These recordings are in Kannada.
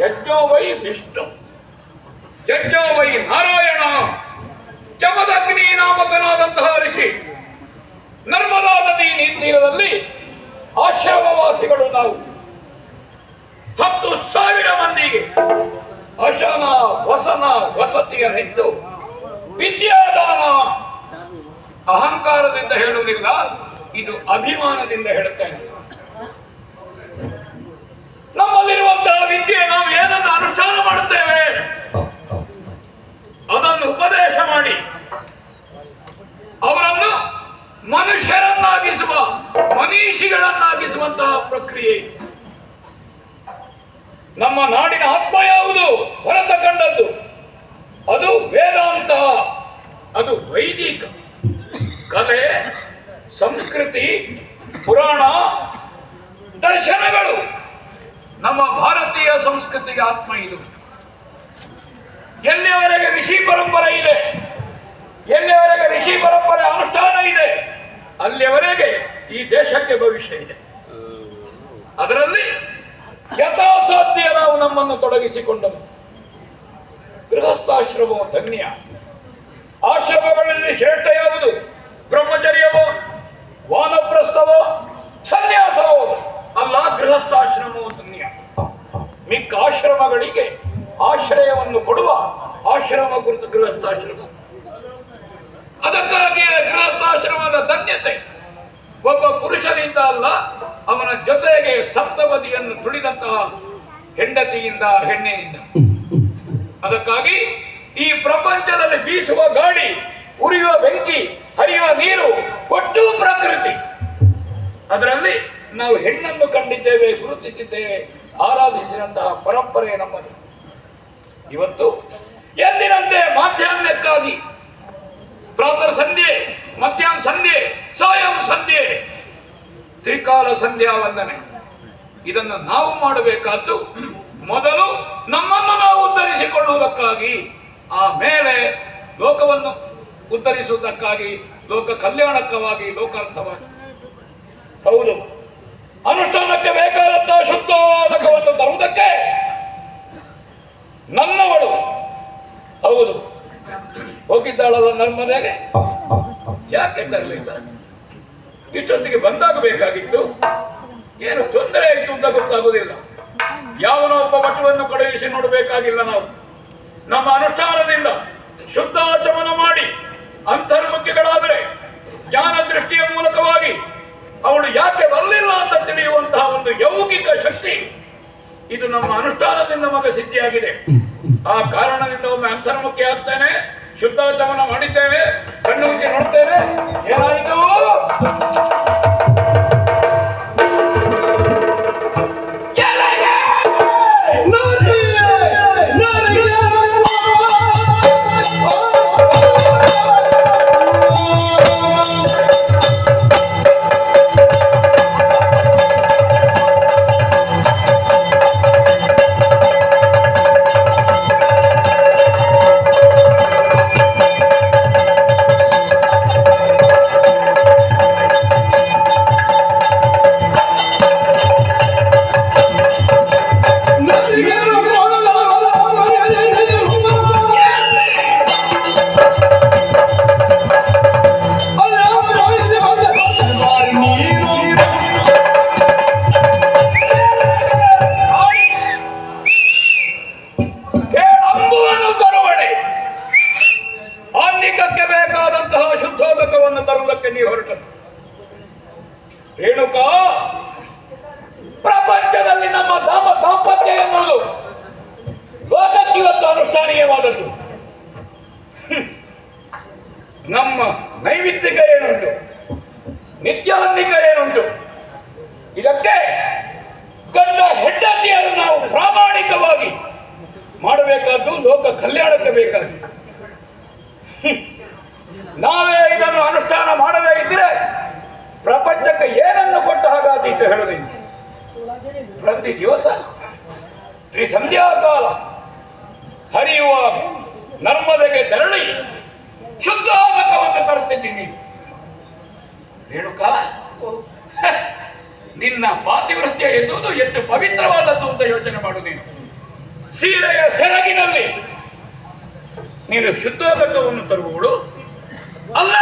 ಯಜ್ಞ ವೈ ವಿಷ್ಣು ನಾರಾಯಣ. ಜಮದಗ್ನಿ ನಾಮಕನಾದಂತಹ ಋಷಿ. ನರ್ಮದಾ ನದಿ ನೀತೀರದಲ್ಲಿ ಆಶ್ರಮವಾಸಿಗಳು ನಾವು. ಹತ್ತು ಸಾವಿರ ಮಂದಿಗೆ ಅಶನ, ವಸನ ವಸತಿಯನ್ನಿತ್ತು ವಿದ್ಯಾದಾನ. ಅಹಂಕಾರದಿಂದ ಹೇಳುವುದಿಲ್ಲ, ಇದು ಅಭಿಮಾನದಿಂದ ಹೇಳುತ್ತೇನೆ ನಮ್ಮಲ್ಲಿರುವಂತಹ ವಿದ್ಯೆ ನಾವು ಏನನ್ನು ಅನುಷ್ಠಾನ ಮಾಡುತ್ತೇವೆ. ಅದನ್ನು ಉಪದೇಶ ಮಾಡಿ. ಅವರನ್ನು ಮನುಷ್ಯರನ್ನಾಗಿಸುವ, ಮನೀಷಿಗಳನ್ನಾಗಿಸುವಂತಹ ಪ್ರಕ್ರಿಯೆ. ನಮ್ಮ ನಾಡಿನ ಆತ್ಮ ಯಾವುದು? ಹೊರತ ಕಂಡದ್ದು. ಅದು ವೇದಾಂತ. ಅದು ವೈದಿಕ. ಕಲೆ, ಸಂಸ್ಕೃತಿ, ಪುರಾಣ, ದರ್ಶನಗಳು. ಸಂಸ್ಕೃತಿಗೆ ಆತ್ಮ ಇದು. ಎಲ್ಲಿಯವರೆಗೆ ಋಷಿ ಪರಂಪರೆ ಇದೆ? ಎಲ್ಲಿಯವರೆಗೆ ಋಷಿ ಪರಂಪರೆ ಅನುಷ್ಠಾನ ಇದೆ? ಅಲ್ಲಿಯವರೆಗೆ ಈ ದೇಶಕ್ಕೆ ಭವಿಷ್ಯ ಇದೆ. ಅದರಲ್ಲಿ ಯಥಾಸಾಧ್ಯ ನಾವು ನಮ್ಮನ್ನು ತೊಡಗಿಸಿಕೊಂಡವು ಗೃಹಸ್ಥಾಶ್ರಮವು ಧನ್ಯ. ಆಶ್ರಮಗಳಲ್ಲಿ ಶ್ರೇಷ್ಠ ಯಾವುದು ಬ್ರಹ್ಮಚರ್ಯವೋ, ವಾನಪ್ರಸ್ಥವೋ, ಸನ್ಯಾಸವೋ ಅಲ್ಲ ಗೃಹಸ್ಥಾಶ್ರಮವು ಆಶ್ರಮಗಳಿಗೆ ಆಶ್ರಯವನ್ನು ಕೊಡುವ ಆಶ್ರಮ ಕುರಿತು ಗೃಹಸ್ಥಾಶ್ರಮ. ಅದಕ್ಕಾಗಿ ಗೃಹಸ್ಥಾಶ್ರಮದ ಧನ್ಯತೆ ಒಬ್ಬ ಪುರುಷನಿಂದ ಅಲ್ಲ, ಅವನ ಜೊತೆಗೆ ಸಪ್ತಪದಿಯನ್ನು ತುಳಿದಂತಹ ಹೆಂಡತಿಯಿಂದ, ಹೆಣ್ಣೆಯಿಂದ. ಅದಕ್ಕಾಗಿ ಈ ಪ್ರಪಂಚದಲ್ಲಿ ಬೀಸುವ ಗಾಳಿ ಉರಿಯುವ ಬೆಂಕಿ, ಹರಿಯುವ ನೀರು ಒಟ್ಟು ಪ್ರಕೃತಿ. ಅದರಲ್ಲಿ ನಾವು ಹೆಣ್ಣನ್ನು ಕಂಡಿದ್ದೇವೆ, ಗುರುತಿಸಿದ್ದೇವೆ. ಆರಾಧಿಸಿದಂತಹ ಪರಂಪರೆ ನಮ್ಮದು. ಇವತ್ತು ಎಂದಿನಂತೆ ಮಾಧ್ಯಾಹ್ನಕ್ಕಾಗಿ ಪ್ರಾತಃ ಸಂಧ್ಯೆ, ಮಧ್ಯಾಹ್ನ ಸಂಧ್ಯೆ, ಸಾಯಂ ಸಂಧ್ಯೆ, ತ್ರಿಕಾಲ ಸಂಧ್ಯಾ ವಂದನೆ. ಇದನ್ನು ನಾವು ಮಾಡಬೇಕಾದ್ದು ಮೊದಲು ನಮ್ಮನ್ನು ನಾವು ಉದ್ಧರಿಸಿಕೊಳ್ಳುವುದಕ್ಕಾಗಿ ಆಮೇಲೆ ಲೋಕವನ್ನು ಉದ್ಧರಿಸುವುದಕ್ಕಾಗಿ ಲೋಕ ಕಲ್ಯಾಣಕ್ಕವಾಗಿ ಲೋಕಾರ್ಥವಾಗಿ. ಹೌದು. ಅನುಷ್ಠಾನಕ್ಕೆ ಬೇಕಾದಂತಹ ಶುದ್ಧೋದಕವನ್ನು ತರುವುದಕ್ಕೆ ನನ್ನವಳು ಹೌದು ಹೋಗಿದ್ದಾಳಲ್ಲ ನನ್ನ. ಯಾಕೆ ತರಲಿಲ್ಲ? ಇಷ್ಟೊತ್ತಿಗೆ ಬಂದಾಗಬೇಕಾಗಿತ್ತು ಏನು ತೊಂದರೆ ಆಯಿತು ಅಂತ ಗೊತ್ತಾಗುವುದಿಲ್ಲ ಯಾವನೋ ಒಬ್ಬ ಮಠವನ್ನು ಕಳುಹಿಸಿ ನೋಡಬೇಕಾಗಿಲ್ಲ ನಾವು. ನಮ್ಮ ಅನುಷ್ಠಾನದಿಂದ ಶುದ್ಧಾಚಮನ ಮಾಡಿ ಅಂತರ್ಮುಖಿಗಳಾದರೆ ಜ್ಞಾನ ದೃಷ್ಟಿಯ ಮೂಲಕವಾಗಿ ಅವಳು ಯಾಕೆ ಬರಲಿಲ್ಲ ಅಂತ ತಿಳಿಯುವಂತಹ ಒಂದು ಯೌಗಿಕ ಶಕ್ತಿ ಇದು ನಮ್ಮ ಅನುಷ್ಠಾನದಿಂದ ಮಗ ಸಿದ್ಧಿಯಾಗಿದೆ. ಆ ಕಾರಣದಿಂದ ಒಮ್ಮೆ ಅಂತರ್ಮುಖಿ ಆಗ್ತೇನೆ. ಶುದ್ಧಾಚಮನ ಮಾಡಿದ್ದೇವೆ. ಕಣ್ಣು ಉಜ್ಜಿ ನೋಡ್ತೇವೆ. ಏನಾಯಿತು? ಮಾಡಬೇಕಾದ್ದು ಲೋಕ ಕಲ್ಯಾಣಕ್ಕೆ ಬೇಕಾಗಿ. ನಾವೇ ಇದನ್ನು ಅನುಷ್ಠಾನ ಮಾಡದೇ ಇದ್ರೆ ಪ್ರಪಂಚಕ್ಕೆ ಏನನ್ನು ಕೊಟ್ಟ ಹಾಗಾದೀತು ಹೇಳುವುದಿಲ್ಲ ಪ್ರತಿ ದಿವಸ ತ್ರಿಸಂಧ್ಯಾ ಕಾಲ ಹರಿಯುವ ನರ್ಮದೆಗೆ ತೆರಳಿ ಶುದ್ಧಾಮಕವನ್ನು ತರುತ್ತಿದ್ದೀನಿ ರೇಣುಕ, ನಿನ್ನ ಪಾತಿವೃತ್ಯ ಎನ್ನುವುದು ಎಷ್ಟು ಪವಿತ್ರವಾದದ್ದು ಅಂತ ಯೋಚನೆ ಮಾಡು ನೀನು. ಸೀರೆಯ ಸೆರಗಿನಲ್ಲಿ ನೀನು ಶುದ್ಧೋದಕವನ್ನು ತರುವವಳು. ಅಲ್ಲ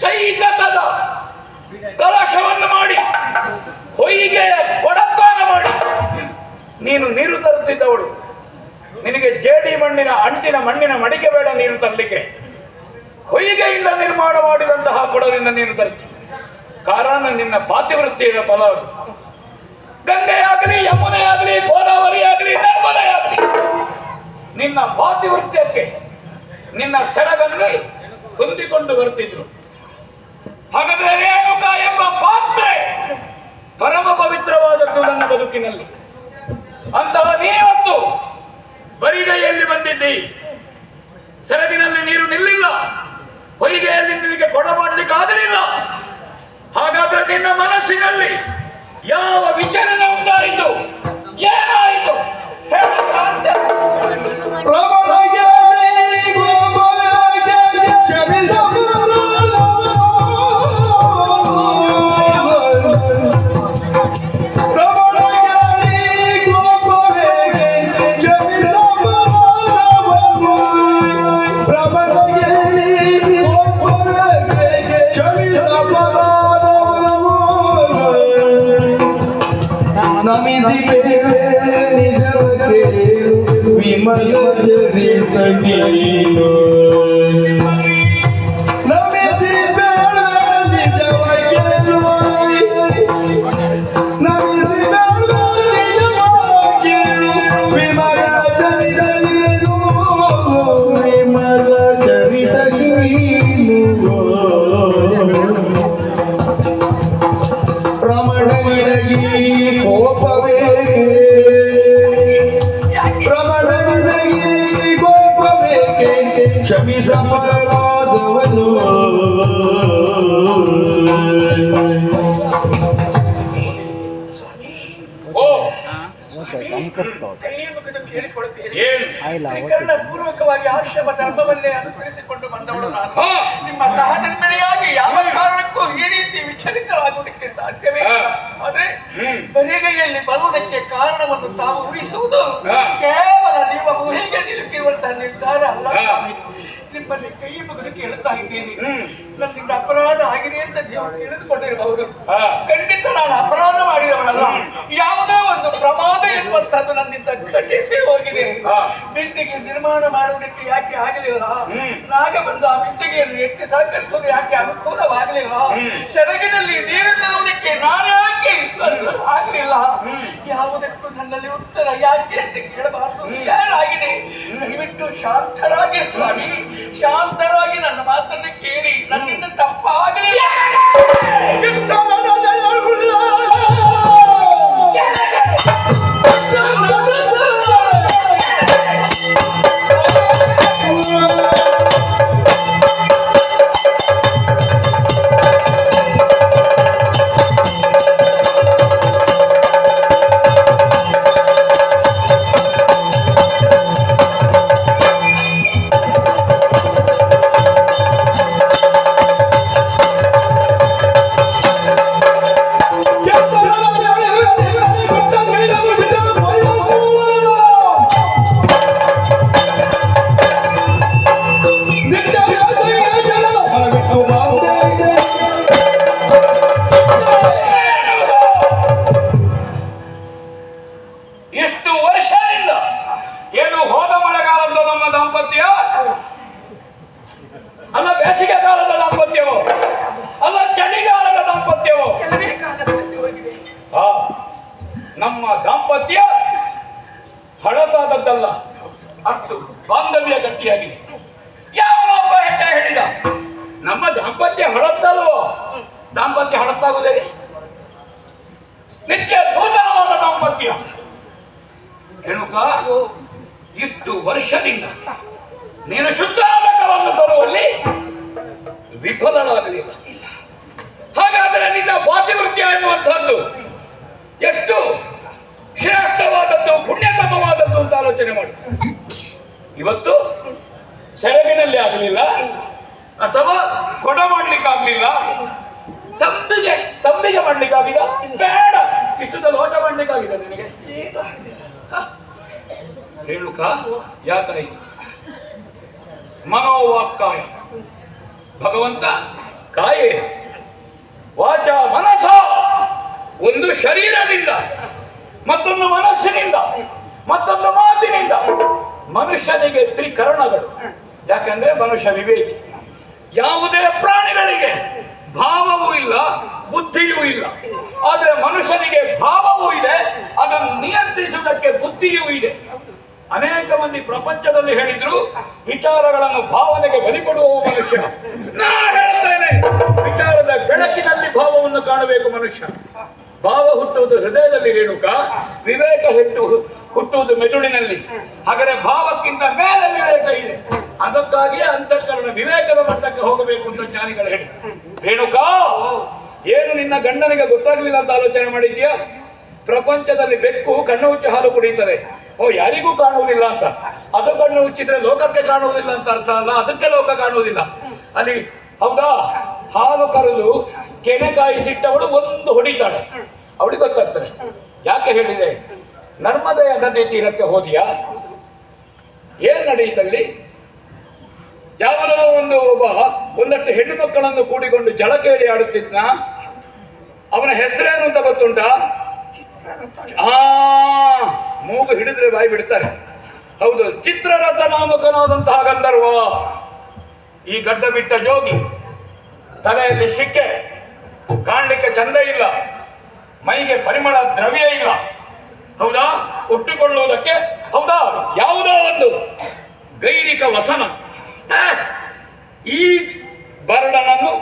ಸೈಕತದ ಕಲಶವನ್ನು ಮಾಡಿ, ಹೊಯ್ಗೆಯ ಕೊಡಪಾನ ಮಾಡಿ ನೀನು ನೀರು ತರುತ್ತಿದ್ದವಳು. ನಿನಗೆ ಜೇಡಿ ಮಣ್ಣಿನ ಅಂಟಿನ ಮಣ್ಣಿನ ಮಡಿಕೆ ಬೇಡ ನೀರು ತರಲಿಕ್ಕೆ. ಹೊಯ್ಗೆಯಿಂದ ನಿರ್ಮಾಣ ಮಾಡಿದಂತಹ ಕೊಡಲಿಂದ ನೀನು ತರುತ್ತಿ ಕಾರಣ ನಿನ್ನ ಪಾತಿವೃತ್ತಿಯ ಫಲ ಗಂಗೆಯಾಗಲಿ, ಯಮುನೆಯಾಗಲಿ ಆಗಲಿ ನರ್ಮದೆ ನಿನ್ನ ಪಾತಿವೃತ್ಯಕ್ಕೆ ನಿನ್ನ ಸೆರಗಲ್ಲಿ ಹೊಂದಿಕೊಂಡು ಬರ್ತಿದ್ರು. ಹಾಗಾದ್ರೆ ರೇಣುಕ ಎಂಬ ಪಾತ್ರೆ ಪರಮ ಪವಿತ್ರವಾದದ್ದು ನನ್ನ ಬದುಕಿನಲ್ಲಿ. ಅಂತಹ ನೀವತ್ತು ತ್ರಿಕರಣ ಪೂರ್ವಕವಾಗಿ ಆಶ್ರಮ ಧರ್ಮವನ್ನೇ ಅನುಸರಿಸಿಕೊಂಡು ಬಂದವಳು ನಾನು. ನಿಮ್ಮ ಸಹಧರ್ಮಿಣಿಯಾಗಿ ಯಾವ ಕಾರಣಕ್ಕೂ ಈ ರೀತಿ ವಿಚಲಿತರಾಗುವುದಕ್ಕೆ ಸಾಧ್ಯವೇ ಇಲ್ಲ. ಆದ್ರೆ ಬರಿಗೈಯಲ್ಲಿ ಬರುವುದಕ್ಕೆ ಕಾರಣವನ್ನು ತಾವು ಉಳಿಸುವುದು ಕೇವಲ ಅಲ್ಲ. ನಿಮ್ಮಲ್ಲಿ ಕೈ ಮುಗಿದು ಕೇಳುತ್ತಾ ಇದ್ದೇನೆ. ನನ್ನಿಂದ ಅಪರಾಧ ಆಗಿದೆ ಅಂತ ನೀವು ತಿಳಿದುಕೊಂಡಿರಬಹುದು. ಖಂಡಿತ ನಾನು ಅಪರಾಧ ಮಾಡಿದವನಲ್ಲ ಯಾವುದೋ ಒಂದು ಪ್ರಮಾದ ಎನ್ನುವಂತದ್ದು ನನ್ನಿಂದ ಘಟಿಸಿ ಹೋಗಿದೆ. ಬಿಂದಿಗೆ ನಿರ್ಮಾಣ ಮಾಡುವುದಕ್ಕೆ ಯಾಕೆ ಆಗಲಿಲ್ಲ? ನಾಗ ಬಂದು ಆ ಬಿಂದಿಗೆಯನ್ನು ಎತ್ತಿ ಸಹಕರಿಸುವುದು ಯಾಕೆ ಅನುಕೂಲವಾಗಲಿಲ್ಲ? ಸೆರಗಿನಲ್ಲಿ ನೀರು ತರುವುದಕ್ಕೆ ನಾನು ಯಾಕೆ ಆಗಲಿಲ್ಲ? ಯಾವುದಕ್ಕೂ ನನ್ನಲ್ಲಿ ಉತ್ತರ ಯಾಕೆ ಅಂತ ಕೇಳಬಾರದು. ಏನಾಗಿದೆ ದಯವಿಟ್ಟು ಶಾಂತರಾಗಿ ಸ್ವಾಮಿ ಶಾಂತರಾಗಿ ನನ್ನ ಮಾತನ್ನು ಕೇಳಿ. ನನ್ನಿಂದ ತಪ್ಪಾಗಲಿಲ್ಲ. ಅಲ್ಲ ಬೇಸಿಗೆ ಕಾಲದ ದಾಂಪತ್ಯವೋ, ಅಲ್ಲ ಚಳಿಗಾಲದ ದಾಂಪತ್ಯವೋ. ನಮ್ಮ ದಾಂಪತ್ಯ ಹಳತಾದದ್ದಲ್ಲ. ಅಷ್ಟು ಬಾಂಧವ್ಯ ಗಟ್ಟಿಯಾಗಿದೆ. ಯಾವನೊಬ್ಬ ಹೆಟ್ಟ ಹೇಳಿದ, ನಮ್ಮ ದಾಂಪತ್ಯ ಹಳತ್ತಲ್ವೋ? ದಾಂಪತ್ಯ ಹಳತ್ತಾಗುವುದೇ ನಿತ್ಯ ನೂತನವಾದ ದಾಂಪತ್ಯ. ಹೆಣುಕ ಇಷ್ಟು ವರ್ಷದಿಂದ ನೀನು ಶುದ್ಧಾದಕವನ್ನು ತರುವಲ್ಲಿ ವಿಫಲನಾಗಲಿಲ್ಲ ಹಾಗಾದರೆ ನಿನ್ನ ಪಾತಿವೃತ್ಯ ಎನ್ನುವಂಥದ್ದು ಎಷ್ಟು ಶ್ರೇಷ್ಠವಾದದ್ದು, ಪುಣ್ಯತಮವಾದದ್ದು ಅಂತ ಆಲೋಚನೆ ಮಾಡಿ. ಇವತ್ತು ಸೆರಗಿನಲ್ಲಿ ಆಗಲಿಲ್ಲ, ಅಥವಾ ಕೊಡ ಮಾಡ್ಲಿಕ್ಕಾಗ್ಲಿಲ್ಲ, ತಂಬಿಗೆ ತಂಬಿಗೆ ಮಾಡ್ಲಿಕ್ಕಾಗಿದ ಬೇಡ ಇಷ್ಟದ ಲೋಟ ಮಾಡ್ಲಿಕ್ಕಾಗಿದೆ ನಿನಗೆ. ಹೇಳುಕ ಯಾಕಾಯಿತು ಮನೋವಾಕ್ಕಾಯ. ಭಗವಂತ ಕಾಯೇ ವಾಚ ಮನಸ ಒಂದು ಶರೀರದಿಂದ, ಮತ್ತೊಂದು ಮನಸ್ಸಿನಿಂದ, ಮತ್ತೊಂದು ಮಾತಿನಿಂದ ಮನುಷ್ಯನಿಗೆ ತ್ರಿಕರಣಗಳು. ಯಾಕಂದ್ರೆ ಮನುಷ್ಯ ವಿವೇಕಿ. ಯಾವುದೇ ಪ್ರಾಣಿಗಳಿಗೆ ಭಾವವೂ ಇಲ್ಲ, ಬುದ್ಧಿಯೂ ಇಲ್ಲ. ಆದರೆ ಮನುಷ್ಯನಿಗೆ ಭಾವವೂ ಇದೆ, ಅದನ್ನು ನಿಯಂತ್ರಿಸುವುದಕ್ಕೆ ಬುದ್ಧಿಯೂ ಇದೆ. ಅನೇಕ ಮಂದಿ ಪ್ರಪಂಚದಲ್ಲಿ ಹೇಳಿದ್ರು, ವಿಚಾರಗಳನ್ನು ಭಾವನೆಗೆ ಬಲಿ ಕೊಡುವ ಮನುಷ್ಯ. ನಾ ಹೇಳ್ತೇನೆ, ವಿಚಾರದ ಬೆಳಕಿನಲ್ಲಿ ಭಾವವನ್ನು ಕಾಣಬೇಕು ಮನುಷ್ಯ. ಭಾವ ಹುಟ್ಟುವುದು ಹೃದಯದಲ್ಲಿ ರೇಣುಕ, ವಿವೇಕ ಹುಟ್ಟು ಹುಟ್ಟುವುದು ಮೆದುಳಿನಲ್ಲಿ. ಹಾಗಾದ್ರೆ ಭಾವಕ್ಕಿಂತ ಮೇಲೆ ವಿವೇಕ ಇದೆ. ಅದಕ್ಕಾಗಿಯೇ ಅಂತಃಕರಣ ವಿವೇಕದ ಮಟ್ಟಕ್ಕೆ ಹೋಗಬೇಕು ಅಂತ ಜ್ಞಾನಿಗಳು ಹೇಳಿ ರೇಣುಕಾ, ಏನು ನಿನ್ನ ಗಂಡನಿಗೆ ಗೊತ್ತಾಗಲಿಲ್ಲ ಅಂತ ಆಲೋಚನೆ ಮಾಡಿದ್ಯಾ ಪ್ರಪಂಚದಲ್ಲಿ ಬೆಕ್ಕು, ಕಣ್ಣು ಹುಚ್ಚು ಹಾಲು ಕುಡಿಯುತ್ತದೆ. ಓ, ಯಾರಿಗೂ ಕಾಣುವುದಿಲ್ಲ ಅಂತ. ಅದು ಕಣ್ಣು ಉಚ್ಚಿದ್ರೆ ಲೋಕಕ್ಕೆ ಕಾಣುವುದಿಲ್ಲ ಅಂತ ಅರ್ಥ ಅಲ್ಲ? ಅದಕ್ಕೆ ಲೋಕ ಕಾಣುವುದಿಲ್ಲ. ಅಲ್ಲಿ, ಹೌದಾ? ಹಾಲು ಕರೆದು ಕೆನೆ ಕಾಯಿಸಿಟ್ಟವಳು ಒಂದು ಹೊಡಿತಾಳೆ. ಅವಳಿಗೆ ಗೊತ್ತಾಗ್ತದೆ. ಯಾಕೆ ಹೇಳಿದೆ? ನರ್ಮದೆಯ ನದಿ ತೀರಕ್ಕೆ ಹೋದಿಯಾ? ಏನ್ ನಡೆಯಿತಲ್ಲಿ? ಯಾವುದೋ ಒಂದು ಒಬ್ಬ ಒಂದಷ್ಟು ಹೆಣ್ಣು ಮಕ್ಕಳನ್ನು ಕೂಡಿಕೊಂಡು ಜಳಕೇರಿ ಆಡುತ್ತಿದ್ನ ಅವನ ಹೆಸರೇನು ಅಂತ ಗೊತ್ತುಂಟಾ? ಆ ಮೂಗು ಹಿಡಿದ್ರೆ ಬಾಯಿ ಬಿಡ್ತಾರೆ. ಹೌದು, ಚಿತ್ರರಥ ನಾಮಕನಾದಂತಹ ಗಂಧರ್ವ. ಈ ಗಡ್ಡ ಬಿಟ್ಟ ಜೋಗಿ ತಲೆಯಲ್ಲಿ ಸಿಕ್ಕೆ ಕಾಣಲಿಕ್ಕೆ ಚಂದ ಇಲ್ಲ. ಮೈಗೆ ಪರಿಮಳ ದ್ರವ್ಯ ಇಲ್ಲ. ಹೌದಾ? ಹುಟ್ಟಿಕೊಳ್ಳುವುದಕ್ಕೆ, ಹೌದಾ? ಯಾವುದೋ ಒಂದು ಗೈರಿಕ ವಸನ. ಈ ಬರಡನನ್ನು,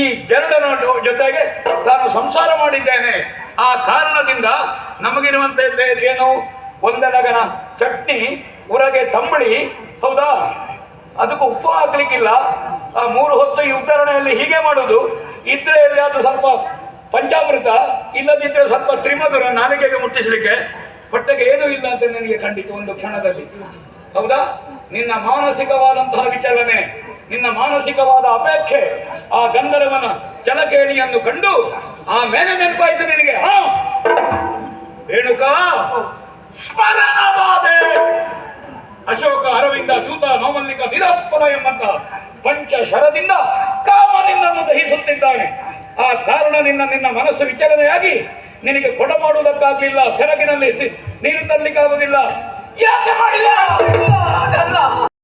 ಈ ಜರಡನ ಜೊತೆಗೆ ತಾನು ಸಂಸಾರ ಮಾಡಿದ್ದೇನೆ. ಆ ಕಾರಣದಿಂದ ನಮಗಿರುವಂತ ಏನು ಒಂದೆಲಗನ ಚಟ್ನಿ, ಉರಗೆ ತಂಬಳಿ, ಹೌದಾ? ಅದಕ್ಕೆ ಉಪ್ಪು ಹಾಕ್ಲಿಕ್ಕಿಲ್ಲ. ಆ ಮೂರು ಹೊತ್ತು ಈ ಉತ್ತರಣೆಯಲ್ಲಿ ಹೀಗೆ ಮಾಡೋದು, ಇದ್ರೆ ಎಲ್ಲಿಯಾದ್ರೂ ಸ್ವಲ್ಪ ಪಂಚಾಮೃತ, ಇಲ್ಲದಿದ್ರೆ ಸ್ವಲ್ಪ ತ್ರಿಮಧುರ ನಾಲಿಗೆಗೆ ಮುಟ್ಟಿಸಲಿಕ್ಕೆ ಹೊಟ್ಟೆಗೆ ಏನೂ ಇಲ್ಲ ಅಂತ ನನಗೆ ಖಂಡಿತ ಒಂದು ಕ್ಷಣದಲ್ಲಿ. ಹೌದಾ? ನಿನ್ನ ಮಾನಸಿಕವಾದಂತಹ ವಿಚಲನೆ. ನಿನ್ನ ಮಾನಸಿಕವಾದ ಅಪೇಕ್ಷೆ, ಆ ಗಂಧರ್ವನ ಜಲಕೇಣಿಯನ್ನು ಕಂಡು ಆ ಮೇಲೆ ನೆನಪಾಯಿತು ನಿನಗೆ. ರೇಣುಕಾ ಅಶೋಕ ಅರವಿಂದ ಚೂತ ನವಮಲ್ಲಿಕ ನಿರಪ್ಪನ ಎಂಬಂತಹ ಪಂಚ ಶರದಿಂದ ಕಾಮ ನಿನ್ನನ್ನು ದಹಿಸುತ್ತಿದ್ದಾನೆ. ಆ ಕಾರಣ ನಿನ್ನ ನಿನ್ನ ಮನಸ್ಸು ವಿಚಾರಣೆಯಾಗಿ ನಿನಗೆ ಕೊಡ ಮಾಡುವುದಕ್ಕಾಗಲಿಲ್ಲ. ಸೆರಗಿನಲ್ಲಿ ನೀರು ತರಲಿಕ್ಕಾಗುವುದಿಲ್ಲ. ಯಾಕೆ ಮಾಡಿಲ್ಲ?